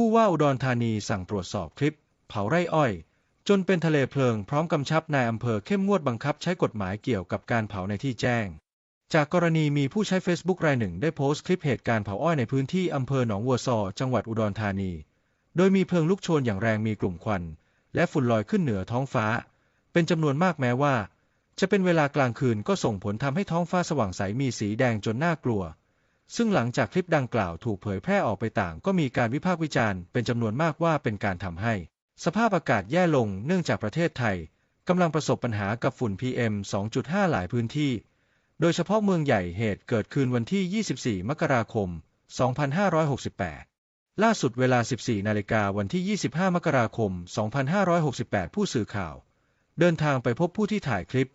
ผู้ว่าอุดรธานีสั่งตรวจสอบคลิป เผาไร่อ้อย จนเป็นทะเลเพลิงพร้อมกำชับนายอำเภอเข้มงวดบังคับใช้กฎหมายเกี่ยวกับการเผาในที่แจ้ง จากกรณีมีผู้ใช้ Facebook รายหนึ่งได้โพสต์คลิปเหตุการณ์เผาอ้อยในพื้นที่อำเภอหนองวัวซอ จังหวัดอุดรธานี โดยมีเพลิงลุกโชนอย่างแรงมีกลุ่มควัน และฝุ่นลอยขึ้นเหนือท้องฟ้า เป็นจำนวนมากแม้ว่า จะเป็นเวลากลางคืนก็ส่งผลทำให้ท้องฟ้าสว่างใสมีสีแดงจนน่ากลัว ซึ่งหลังจากคลิปดังกล่าวถูกเผยแพร่ออกไปต่าง ก็มีการวิพากษ์วิจารณ์เป็นจำนวนมากว่าเป็นการทำให้ สภาพอากาศแย่ลงเนื่องจากประเทศไทยกำลังประสบปัญหากับฝุ่น PM 2.5 หลายพื้นที่ โดยเฉพาะเมืองใหญ่เหตุเกิดคืนวันที่ 24 มกราคม 2568 ล่าสุดเวลา 14 นาฬิกาวันที่ 25 มกราคม 2568 ผู้สื่อข่าว เดินทางไปพบผู้ที่ถ่ายคลิป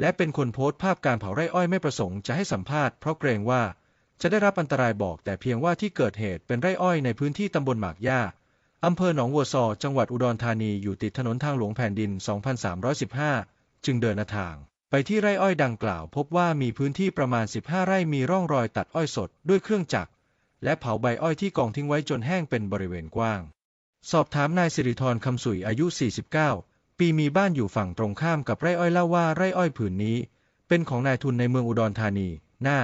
และเป็นคนโพสต์ภาพการเผาไร่อ้อยไม่ประสงค์จะให้สัมภาษณ์เพราะเกรงว่า จะได้รับอันตรายบอกแต่เพียงว่าที่เกิดเหตุเป็นไร่อ้อยในพื้นที่ตำบลหมากย่าอำเภอหนองวัวซอจังหวัดอุดรธานีอยู่ติดถนนทางหลวงแผ่นดิน 2315 จึงเดินทาง ไปที่ไร่อ้อยดังกล่าว พบว่ามีพื้นที่ประมาณ 15 ไร่มีร่องรอยตัดอ้อยสดด้วยเครื่องจักร และเผาใบอ้อยที่กองทิ้งไว้จนแห้งเป็นบริเวณกว้าง สอบถามนายสิริธรคำสุยอายุ 49 ปีมีบ้านอยู่ฝั่งตรงข้ามกับไร่อ้อยเล่าว่าไร่อ้อยผืนนี้ เป็นของนายทุนในเมืองอุดรธานีหน้า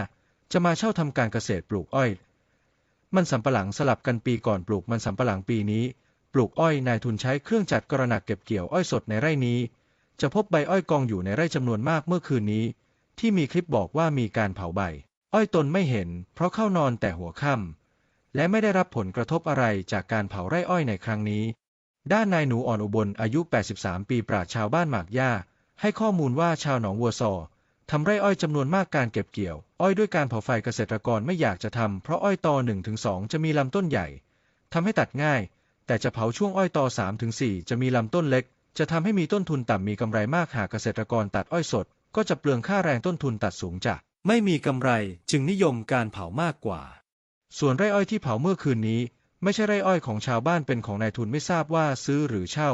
จะมาเช่าทำการเกษตรปลูกอ้อย มันสำปะหลังสลับกันปีก่อนปลูกมันสำปะหลังปีนี้ ปลูกอ้อยนายทุนใช้เครื่องจัดกระหนักเก็บเกี่ยวอ้อยสดในไร่นี้ จะพบใบอ้อยกองอยู่ในไร่จำนวนมากเมื่อคืนนี้ ที่มีคลิปบอกว่ามีการเผาใบ อ้อยตนไม่เห็น เพราะเข้านอนแต่หัวค่ำและไม่ได้รับผลกระทบอะไรจากการเผาไร่อ้อยในครั้งนี้ ด้านนายหนูอ่อนอุบลอายุ 83 ปีปราชชาวบ้านหมากย่าให้ข้อมูลว่าชาวหนองวัวซอ ทำไร่อ้อยจำนวนมากการเก็บเกี่ยว อ้อยด้วยการเผาไฟเกษตรกรไม่อยากจะทำเพราะอ้อยตอ1ถึง2จะมีลำต้นใหญ่ทำให้ตัดง่าย แต่จะเผาช่วงอ้อยตอ3ถึง4จะมีลำต้นเล็ก จะทำให้มีต้นทุนต่ำมีกำไรมากหากเกษตรกรตัดอ้อยสด ก็จะเปลืองค่าแรงต้นทุนตัดสูงจากไม่มีกำไรจึงนิยมการเผามากกว่า ส่วนไร่อ้อยที่เผาเมื่อคืนนี้ ไม่ใช่ไร่อ้อยของชาวบ้านเป็นของนายทุนไม่ทราบว่าซื้อหรือเช่า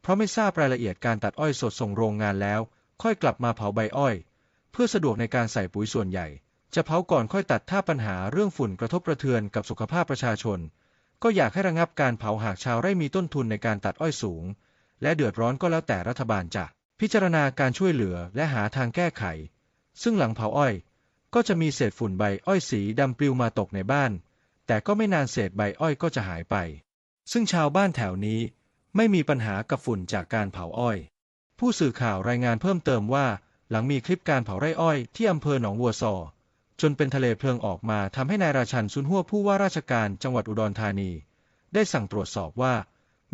เพราะไม่ทราบรายละเอียดการตัดอ้อยสดส่งโรงงานแล้ว ค่อยกลับมาเผาใบอ้อย เพื่อสะดวกในการใส่ปุ๋ยส่วนใหญ่ จะเผาก่อนค่อยตัดถ้าปัญหาเรื่องฝุ่นกระทบกระเทือนกับสุขภาพประชาชน ก็อยากให้ระงับการเผาหากชาวไร่มีต้นทุนในการตัดอ้อยสูง และเดือดร้อนก็แล้วแต่รัฐบาลจะพิจารณาการช่วยเหลือและหาทางแก้ไข ซึ่งหลังเผาอ้อย ก็จะมีเศษฝุ่นใบอ้อยสีดำปลิวมาตกในบ้าน แต่ก็ไม่นานเศษใบอ้อยก็จะหายไป ซึ่งชาวบ้านแถวนี้ไม่มีปัญหากับฝุ่นจากการเผาอ้อย ผู้สื่อข่าวรายงานเพิ่มเติมว่า หลังมีคลิปการเผาไร่อ้อยที่อำเภอหนองวัวซอ จนเป็นทะเลเพลิงออกมาทำให้นายราชันซุนหัวผู้ว่าราชการจังหวัดอุดรธานี ได้สั่งตรวจสอบว่า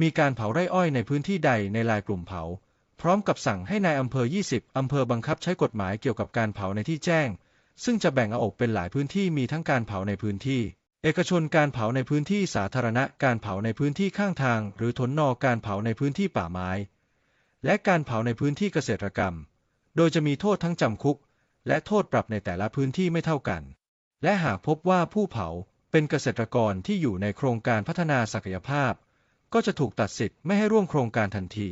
มีการเผาไร่อ้อยในพื้นที่ใดในลายกลุ่มเผา พร้อมกับสั่งให้นายอำเภอ 20 อำเภอบังคับใช้กฎหมายเกี่ยวกับการเผาในที่แจ้ง ซึ่งจะแบ่งเอาออกเป็นหลายพื้นที่มีทั้งการเผาในพื้นที่ เอกชนการเผาในพื้นที่สาธารณะการเผาในพื้นที่ข้างทาง หรือทนนอการเผาในพื้นที่ป่าไม้ และการเผาในพื้นที่เกษตรกรรม โดยจะมีโทษทั้งจำคุก และโทษปรับในแต่ละพื้นที่ไม่เท่ากัน และหากพบว่าผู้เผาเป็นเกษตรกรที่อยู่ในโครงการพัฒนาศักยภาพ ก็จะถูกตัดสิทธิ์ไม่ให้ร่วมโครงการทันที